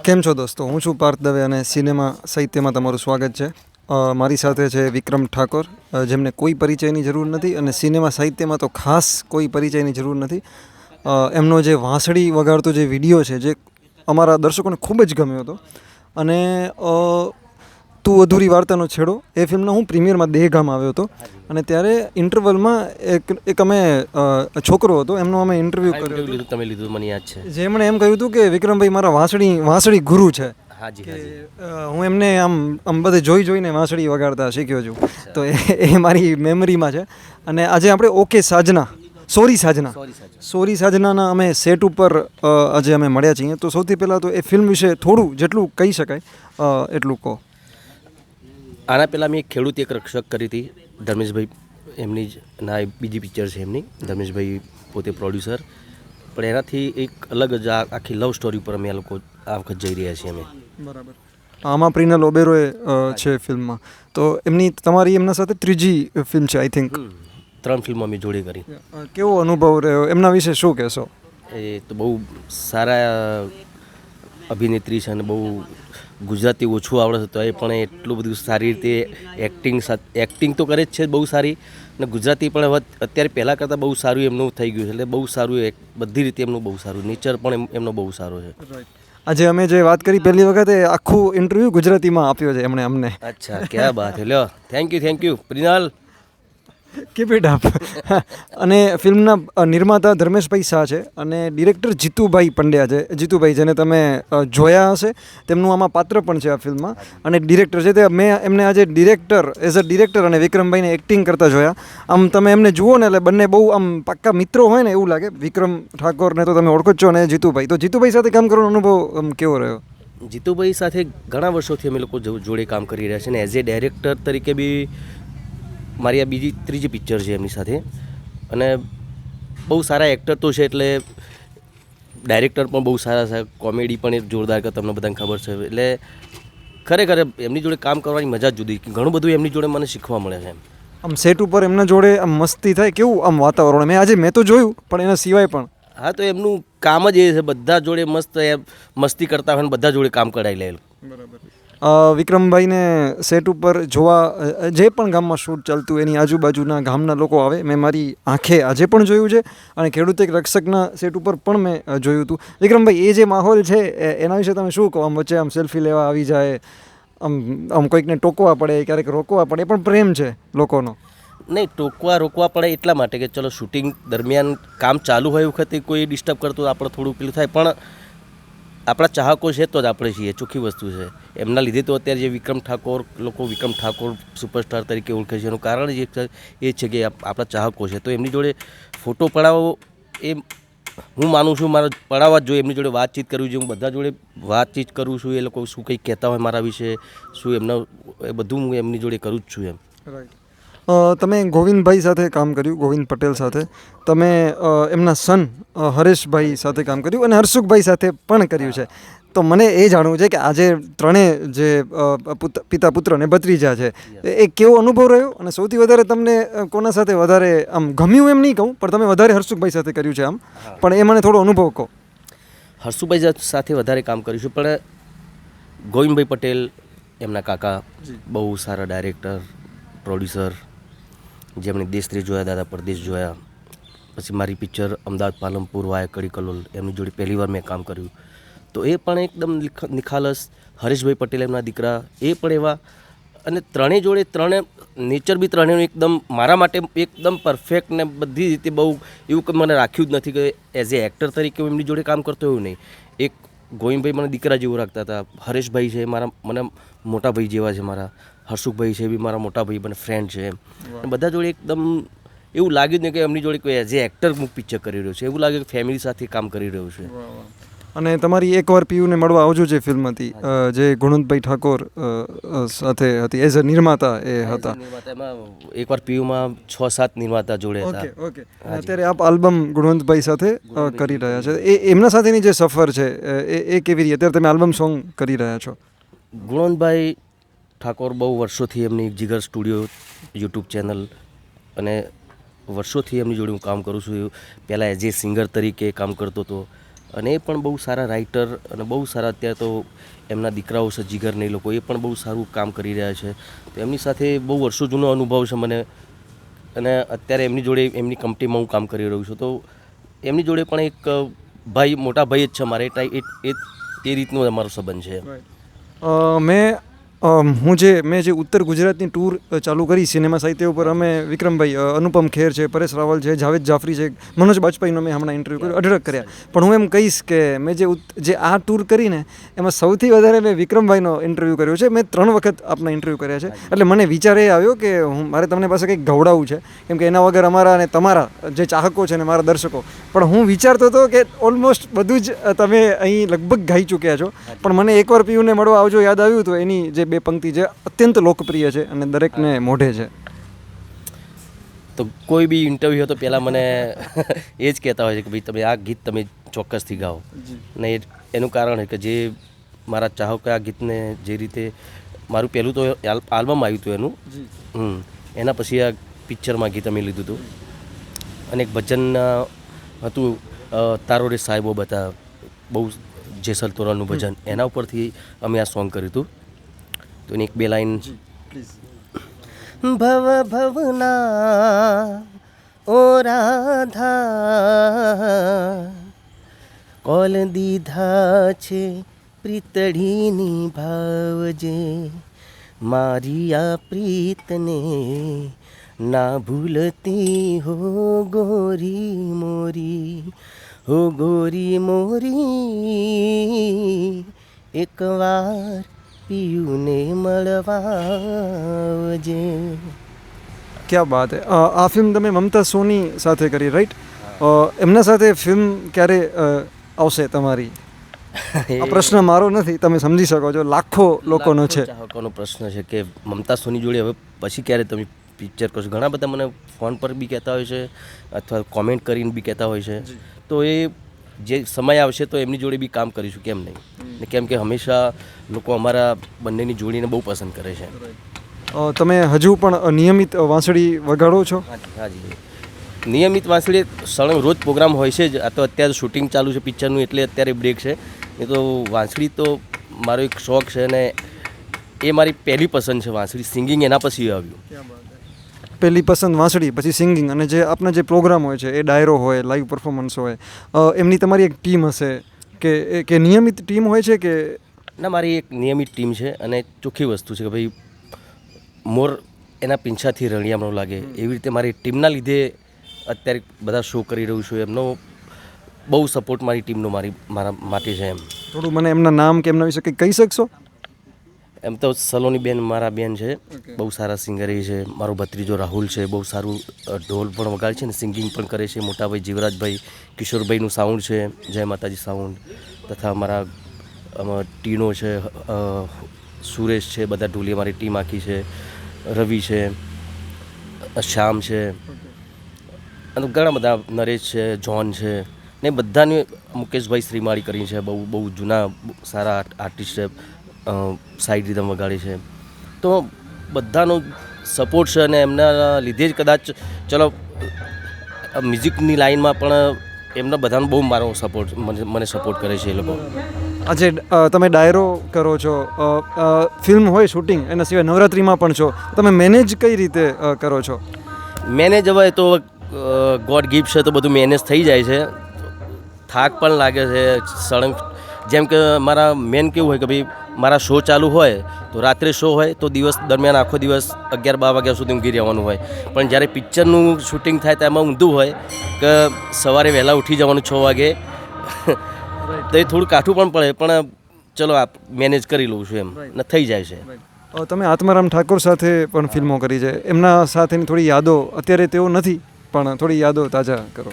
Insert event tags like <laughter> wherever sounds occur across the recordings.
કેમ છો દોસ્તો? હું છું પાર્થ દવે અને સિનેમા સાહિત્યમાં તમારું સ્વાગત છે. મારી સાથે છે વિક્રમ ઠાકોર જેમને કોઈ પરિચયની જરૂર નથી અને સિનેમા સાહિત્યમાં તો ખાસ કોઈ પરિચયની જરૂર નથી. એમનો જે વાંસળી વગાડતો જે વીડિયો છે, જે અમારા દર્શકોને ખૂબ જ ગમ્યો હતો. અને તું અધૂરી વાર્તાનો છેડો. એ ફિલ્મનો હું પ્રીમિયરમાં દેહગામ આવ્યો હતો. અને ત્યારે ઇન્ટરવલમાં એક એક અમે છોકરો હતો એમનો અમે ઇન્ટરવ્યૂ કર્યો તમે લીધું મને યાદ છે. જેમણે એમ કહ્યું હતું કે વિક્રમભાઈ મારા વાંસળી વાંસળી ગુરુ છે. હું એમને આમ આમ બધે જોઈ જોઈને વાંસળી વગાડતા શીખ્યો છું. તો એ એ મારી મેમરીમાં છે. અને આજે આપણે okay Sajna sorry Sajna. Sorry સાજનાના અમે સેટ ઉપર આજે અમે મળ્યા છીએ. તો સૌથી પહેલાં તો એ ફિલ્મ વિશે થોડું જેટલું કહી શકાય એટલું કહો. આના પહેલાં મેં એક ખેડૂત એક રક્ષક કરી હતી ધર્મેશભાઈ એમની જ ના બીજી પિક્ચર છે એમની ધર્મેશભાઈ પોતે પ્રોડ્યુસર. પણ એનાથી એક અલગ જ આખી લવ સ્ટોરી ઉપર અમે આ લોકો આ વખત જઈ રહ્યા છીએ અમે. બરાબર. આમાં પ્રિનલ ઓબેરોય છે ફિલ્મમાં. તો એમની તમારી એમના સાથે ત્રીજી ફિલ્મ છે આઈ થિંક ત્રણ ફિલ્મો અમે જોડી કરી. કેવો અનુભવ રહ્યો? એમના વિશે શું કહેશો? એ તો બહુ સારા અભિનેત્રી છે અને બહુ ગુજરાતી ઓછું આવડે છે તો એ પણ એટલું બધું સારી રીતે એક્ટિંગ એક્ટિંગ તો કરે જ છે બહુ સારી. અને ગુજરાતી પણ હવે અત્યારે પહેલાં કરતાં બહુ સારું એમનું થઈ ગયું છે એટલે બહુ સારું બધી રીતે એમનું બહુ સારું. નેચર પણ એમનો બહુ સારો છે. આજે અમે જે વાત કરી પહેલી વખતે આખું ઇન્ટરવ્યૂ ગુજરાતીમાં આપ્યો છે એમણે અમને. અચ્છા ક્યાં બાત હે લ્યો thank you thank you Prinal keep it up અને ફિલ્મના નિર્માતા ધર્મેશભાઈ શાહ છે અને ડિરેક્ટર જીતુભાઈ પંડ્યા છે. જીતુભાઈ, જેને તમે જોયા હશે, તેમનું આમાં પાત્ર પણ છે આ ફિલ્મમાં. અને ડિરેક્ટર છે તે, મેં એમને આજે ડિરેક્ટર, એઝ અ ડિરેક્ટર અને વિક્રમભાઈને એક્ટિંગ કરતા જોયા. આમ તમે એમને જુઓ ને એટલે બંને બહુ આમ પાક્કા મિત્રો હોય ને એવું લાગે. વિક્રમ ઠાકોરને તો તમે ઓળખો જ છો અને જીતુભાઈ. તો જીતુભાઈ સાથે કામ કરવાનો અનુભવ, આમ, કેવો રહ્યો? જીતુભાઈ સાથે ઘણા વર્ષોથી અમે લોકો જોડે કામ કરી રહ્યા છે અને એઝ એ ડાયરેક્ટર તરીકે બી મારી આ બીજી ત્રીજી પિક્ચર છે એમની સાથે. અને બહુ સારા એક્ટર તો છે એટલે ડાયરેક્ટર પણ બહુ સારા છે કોમેડી પણ એક જોરદાર કે તમને બધાને ખબર છે. એટલે ખરેખર એમની જોડે કામ કરવાની મજા જ જુદી ઘણું બધું એમની જોડે મને શીખવા મળે છે એમ. આમ સેટ ઉપર એમના જોડે આમ મસ્તી થાય કેવું આમ વાતાવરણ? મેં આજે મેં તો જોયું પણ એના સિવાય પણ. હા તો એમનું કામ જ એ છે બધા જોડે મસ્ત મસ્તી કરતા હોય ને બધા જોડે કામ કરાવી લે. અ, વિક્રમભાઈને સેટ ઉપર જોવા જે પણ ગામમાં શૂટ ચાલતું એની આજુબાજુના ગામના લોકો આવે, મેં મારી આંખે આજે પણ જોયું છે અને ખેડૂત એક રક્ષકના સેટ ઉપર પણ મેં જોયું હતું. વિક્રમભાઈ, એ જે માહોલ છે એના વિશે તમે શું કહો? આમ વચ્ચે આમ સેલ્ફી લેવા આવી જાય, આમ આમ કોઈકને ટોકવા પડે, ક્યારેક રોકવા પડે પણ પ્રેમ છે લોકોનો. નહીં, ટોકવા, રોકવા પડે એટલા માટે કે ચલો શૂટિંગ દરમિયાન કામ ચાલુ હોય વખતે કોઈ ડિસ્ટર્બ કરતું આપણે થોડું પેલું થાય, પણ આપણા ચાહકો છે તો જ આપણે છીએ ચોખ્ખી વસ્તુ છે. એમના લીધે તો અત્યારે જે વિક્રમ ઠાકોર લોકો વિક્રમ ઠાકોર સુપરસ્ટાર તરીકે ઓળખે છે એનું કારણ એ છે કે આપણા ચાહકો છે. તો એમની જોડે ફોટો પડાવવો એ હું માનું છું મારા પડાવવા જ જોઈએ. એમની જોડે વાતચીત કરવી જોઈએ. હું બધા જોડે વાતચીત કરું છું એ લોકો શું કંઈ કહેતા હોય મારા વિશે શું એમના એ બધું હું એમની જોડે કરું જ છું એમ. અ, તમે ગોવિંદભાઈ સાથે કામ કર્યું ગોવિંદ પટેલ સાથે. તમે એમના સન હરેશભાઈ સાથે કામ કર્યું અને હર્ષુખભાઈ સાથે પણ કર્યું છે. તો મને એ જાણવું છે કે આજે ત્રણેય જે પિતા પુત્ર અને ભત્રીજા છે એ- એ કેવો અનુભવ રહ્યો? અને સૌથી વધારે તમને કોના સાથે વધારે આમ ગમ્યું એમ નહીં કહું પણ તમે વધારે હર્ષુખભાઈ સાથે કર્યું છે આમ. પણ એ મને થોડો અનુભવ કહો. હર્ષુભાઈ સાથે વધારે કામ કર્યું છે પણ ગોવિંદભાઈ પટેલ એમના કાકા બહુ સારા ડાયરેક્ટર પ્રોડ્યુસર જેમણે દેશત્રી જોયા, દાદા પરદેશ જોયા. પછી મારી પિક્ચર અમદાવાદ પાલનપુર, વાય કડી કલોલ એમની જોડે પહેલી વાર મેં કામ કર્યું. તો એ પણ એકદમ નિખાલસ. હરેશભાઈ પટેલ એમના દીકરા, એ પણ એવા. અને ત્રણેય જોડે ત્રણે, નેચર બી ત્રણેયનું એકદમ મારા માટે એકદમ પરફેક્ટ ને બધી રીતે બહુ એવું કંઈ મને રાખ્યું જ નથી કે એઝ એ એક્ટર તરીકે હું એમની જોડે કામ કરતો એવું નહીં. એક ગોવિંદભાઈ મને દીકરા જેવું રાખતા હતા. હરેશભાઈ છે, મારા, મને મોટા ભાઈ જેવા છે મારા. હર્ષુખભાઈ છે એ બી મારા મોટા ભાઈ મને ફ્રેન્ડ છે એમ. બધા જોડે એકદમ એવું લાગ્યું જ નહીં કે એમની જોડે કોઈ એઝ એ એક્ટર હું પિક્ચર કરી રહ્યો છે. એવું લાગે કે ફેમિલી સાથે કામ કરી રહ્યો છે. અને તમારી એકવાર પીયુને મળવા આવજો જે ફિલ્મ હતી. જે ગુણવંતભાઈ ઠાકોર સાથે હતી. એઝ અ નિર્માતા એ હતા. એકવાર પીયુમાં છ સાત નિર્માતા જોડે હતા. Okay okay. અત્યારે આપ આલ્બમ ગુણવંતભાઈ સાથે કરી રહ્યા છે. એ એમના સાથેની જે સફર છે એ એ કેવી રીતે? અત્યારે તમે આલ્બમ સોંગ કરી રહ્યા છો. ગુણવંતભાઈ ઠાકોર બહુ વર્ષોથી એમની જીગર સ્ટુડિયો યુટ્યુબ ચેનલ અને વર્ષોથી એમની જોડે હું કામ કરું છું. પહેલાં એઝ એ સિંગર તરીકે કામ કરતો હતો. અને એ પણ બહુ સારા રાઇટર અને બહુ સારા અત્યારે તો એમના દીકરાઓ છે જીગરને એ લોકો એ પણ બહુ સારું કામ કરી રહ્યા છે. તો એમની સાથે બહુ વર્ષો જૂનો અનુભવ છે મને. અને અત્યારે એમની જોડે એમની કંપનીમાં હું કામ કરી રહ્યો છું. તો એમની જોડે પણ એક ભાઈ, મોટા ભાઈ જ છે મારે. એ એ રીતનો અમારો સંબંધ છે. મેં હું જે મેં જે ઉત્તર ગુજરાતની ટૂર ચાલુ કરી સિનેમા સાહિત્ય ઉપર અમે વિક્રમભાઈ અનુપમ ખેર છે પરેશ રાવલ છે જાવેદ જાફરી છે મનોજ બાજપાઈનો મેં હમણાં ઇન્ટરવ્યૂ કર્યો અઢળક કર્યા. પણ હું એમ કહીશ કે મેં જે જે આ ટૂર કરીને એમાં સૌથી વધારે મેં વિક્રમભાઈનો ઇન્ટરવ્યૂ કર્યો છે. મેં ત્રણ વખત આપના ઇન્ટરવ્યૂ કર્યા છે. એટલે મને વિચાર એ આવ્યો કે હું મારે તમને પાસે કંઈક ગવડાવવું છે. કેમ કે એના વગર અમારા અને તમારા જે ચાહકો છે ને મારા દર્શકો. પણ હું વિચારતો હતો કે ઓલમોસ્ટ બધું જ તમે અહીં લગભગ ગાઈ ચૂક્યા છો. પણ મને એકવાર પીયુને મળવા આવજો યાદ આવ્યું હતું એની જે બે પંક્તિ જે અત્યંત લોકપ્રિય છે અને દરેકને મોઢે છે. તો કોઈ બી ઇન્ટરવ્યૂ હોય તો પહેલાં મને <laughs> એ જ કહેતા હોય છે કે ભાઈ તમે આ ગીત તમે ચોક્કસથી ગાઓ. ને એનું કારણ છે કે જે મારા ચાહકો આ ગીતને જે રીતે મારું પહેલું તો આલ- આલ્બમ આવ્યું હતું એનું. હમ. એના પછી આ પિક્ચરમાં ગીત અમે લીધું હતું. અને એક ભજન હતું તારો રે સાહેબો બતા બહુ જેસલ તોરણનું ભજન. એના ઉપરથી અમે આ સોંગ કર્યું હતું. તો એક બે લાઈન ભવ ભવના ઓ રાધા કોલ દીધા છે પ્રીતળીની ભાવજે મારી આ પ્રીતને ના ભૂલતી હો ગોરી મોરી હો ગોરી મોરી એકવાર પિયુને મળવાજે ક્યાં બાત હે? આ ફિલ્મ તમે મમતા સોની સાથે કરી રાઈટ એમના સાથે ફિલ્મ ક્યારે આવશે તમારી? આ પ્રશ્ન મારો નથી તમે સમજી શકો છો લાખો લોકોનો છે. ચાહકોનો પ્રશ્ન છે કે મમતા સોની જોડે હવે પછી ક્યારે તમે પિક્ચર કરશો? ઘણા બધા મને ફોન પર બી કહેતા હોય છે અથવા કોમેન્ટ કરીને બી કહેતા હોય છે. તો એ જે સમય આવશે તો એમની જોડે બી કામ કરીશું કેમ નહીં? ને કેમ કે હંમેશા લોકો અમારા બંનેની જોડીને બહુ પસંદ કરે છે. તમે હજુ પણ નિયમિત વાંસળી વગાડો છો? હાજી હાજી. નિયમિત વાંસળી સળંગ રોજ પ્રોગ્રામ હોય છે જ. આ તો અત્યારે શૂટિંગ ચાલુ છે પિક્ચરનું એટલે અત્યારે બ્રેક છે. એ તો વાંસળી તો મારો એક શોખ છે અને એ મારી પહેલી પસંદ છે વાંસળી. સિંગિંગ એના પછી આવ્યું. પહેલી પસંદ વાંસળી પછી સિંગિંગ અને જે આપના જે પ્રોગ્રામ હોય છે એ ડાયરો હોય લાઈવ પરફોર્મન્સ હોય એમની તમારી એક ટીમ હશે કે કે નિયમિત ટીમ હોય છે કે ના મારી એક નિયમિત ટીમ છે અને ચોખ્ખી વસ્તુ છે કે ભાઈ મોર એના પીંછાથી રળિયામણો લાગે. એવી રીતે મારી ટીમના લીધે અત્યારે બધા શો કરી રહ્યું છું એમનો બહુ સપોર્ટ મારી ટીમનો મારી મારા માટે છે એમ. થોડું મને એમના નામ કે એમના વિશે કંઈ કહી શકશો? એમ તો સલોની બેન મારા બેન છે. બહુ સારા સિંગર છે. મારો ભત્રીજો રાહુલ છે. બહુ સારું ઢોલ પણ વગાડે છે ને સિંગિંગ પણ કરે છે. મોટાભાઈ જીવરાજભાઈ કિશોરભાઈનું સાઉન્ડ છે. જય માતાજી સાઉન્ડ તથા મારા આમાં ટીનો છે સુરેશ છે. બધા ઢોલી મારી ટીમ આખી છે. રવિ છે. શ્યામ છે. અને ઘણા બધા નરેશ છે જોન છે. ને બધાને મુકેશભાઈ શ્રીમાળી કરી છે. બહુ બહુ જૂના સારા આર્ટિસ્ટ છે. સાઈડ રીધમ વગાડી છે. તો બધાનો સપોર્ટ છે અને એમના લીધે જ કદાચ ચલો મ્યુઝિકની લાઈનમાં પણ એમના બધાનો બહુ મારો સપોર્ટ મને સપોર્ટ કરે છે એ લોકો. આજે તમે ડાયરો કરો છો ફિલ્મ હોય શૂટિંગ એના સિવાય નવરાત્રિમાં પણ છો. તમે મેનેજ કઈ રીતે કરો છો? મેનેજ હવે તો ગોડ ગિફ્ટ છે તો બધું મેનેજ થઈ જાય છે. થાક પણ લાગે છે સળંગ જેમ કે મારા મેન કેવું હોય કે ભાઈ મારા શો ચાલુ હોય તો રાત્રે શો હોય તો દિવસ દરમિયાન આખો દિવસ અગિયાર બાર વાગ્યા સુધી ઊંઘી રહેવાનું હોય. પણ જ્યારે પિક્ચરનું શૂટિંગ થાય ત્યારે ઊંધું હોય કે સવારે વહેલા ઉઠી જવાનું છ વાગે. તો એ થોડું કાઠું પણ પડે પણ ચલો આપ મેનેજ કરી લઉં છું એમ. ને થઈ જાય છે. તમે આત્મારામ ઠાકોર સાથે પણ ફિલ્મો કરી છે. એમના સાથેની થોડી યાદો અત્યારે તેઓ નથી પણ થોડી યાદો તાજા કરો.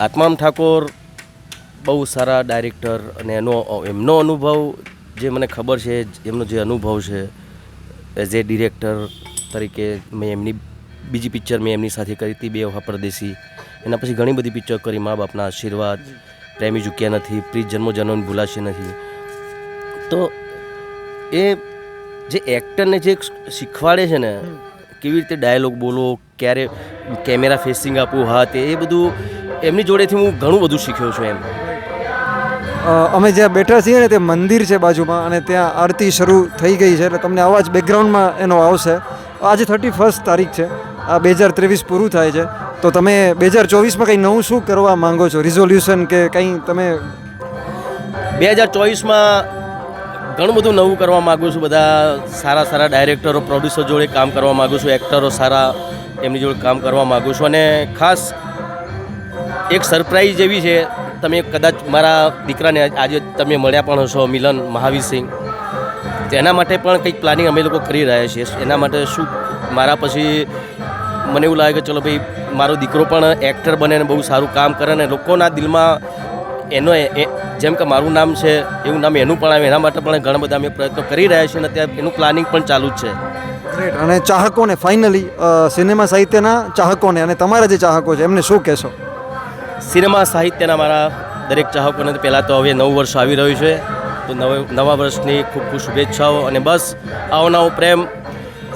આત્મારામ ઠાકોર બહુ સારા ડાયરેક્ટર અને એનો એમનો અનુભવ જે મને ખબર છે, એમનો જે અનુભવ છે એઝ એ ડિરેક્ટર તરીકે મેં એમની બીજી પિક્ચર મેં એમની સાથે કરી હતી, બે વખત પરદેશી. એના પછી ઘણી બધી પિક્ચર કરી, મા બાપના આશીર્વાદ, પ્રેમી ઝૂક્યા નથી પ્રી જન્મો જન્મ ભૂલાશે નથી. તો એ જે એક્ટરને જે શીખવાડે છે ને, કેવી રીતે ડાયલોગ બોલો ક્યારે કેમેરા ફેસિંગ આપવું હા તે એ બધું એમની જોડેથી હું ઘણું બધું શીખ્યો છું એમ. અમે જ્યાં બેઠા છીએ ને તે મંદિર છે બાજુમાં અને ત્યાં આરતી શરૂ થઈ ગઈ છે એટલે તમને આવા જ બેકગ્રાઉન્ડમાં એનો આવશે. આજે થર્ટી ફર્સ્ટ તારીખ છે. આ બે હજાર ત્રેવીસ પૂરું થાય છે. તો તમે બે હજાર ચોવીસમાં કંઈ નવું શું કરવા માંગો છો? રિઝોલ્યુશન કે કંઈ તમે બે હજાર ચોવીસમાં ઘણું બધું નવું કરવા માગું છું. બધા સારા સારા ડાયરેક્ટરો પ્રોડ્યુસર જોડે કામ કરવા માગું છું. એક્ટરો સારા એમની જોડે કામ કરવા માગું છું. અને ખાસ એક સરપ્રાઈઝ એવી છે તમે કદાચ મારા દીકરાને આજે તમે મળ્યા પણ હશો, મિલન મહાવીરસિંહ તેના માટે પણ કંઈક પ્લાનિંગ અમે લોકો કરી રહ્યા છીએ. એના માટે શું, મારા પછી મને એવું લાગે કે ચલો ભાઈ, મારો દીકરો પણ એક્ટર બને ને બહુ સારું કામ કરે ને લોકોના દિલમાં એનો જેમ કે મારું નામ છે, એવું નામ એનું પણ આવે. એના માટે પણ ઘણા બધા અમે પ્રયત્નો કરી રહ્યા છીએ અને ત્યાં એનું પ્લાનિંગ પણ ચાલુ જ છે. અને ચાહકોને ફાઇનલી સિનેમા સાહિત્યના ચાહકોને અને તમારા જે ચાહકો છે, એમને શું કહેશો? સિનેમા સાહિત્યના મારા દરેક ચાહકોને પહેલાં તો હવે નવું વર્ષ આવી રહ્યું છે. તો નવ નવા વર્ષની ખૂબ ખૂબ શુભેચ્છાઓ અને બસ આવો નવો પ્રેમ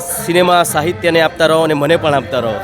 સિનેમા સાહિત્યને આપતા રહો અને મને પણ આપતા રહો.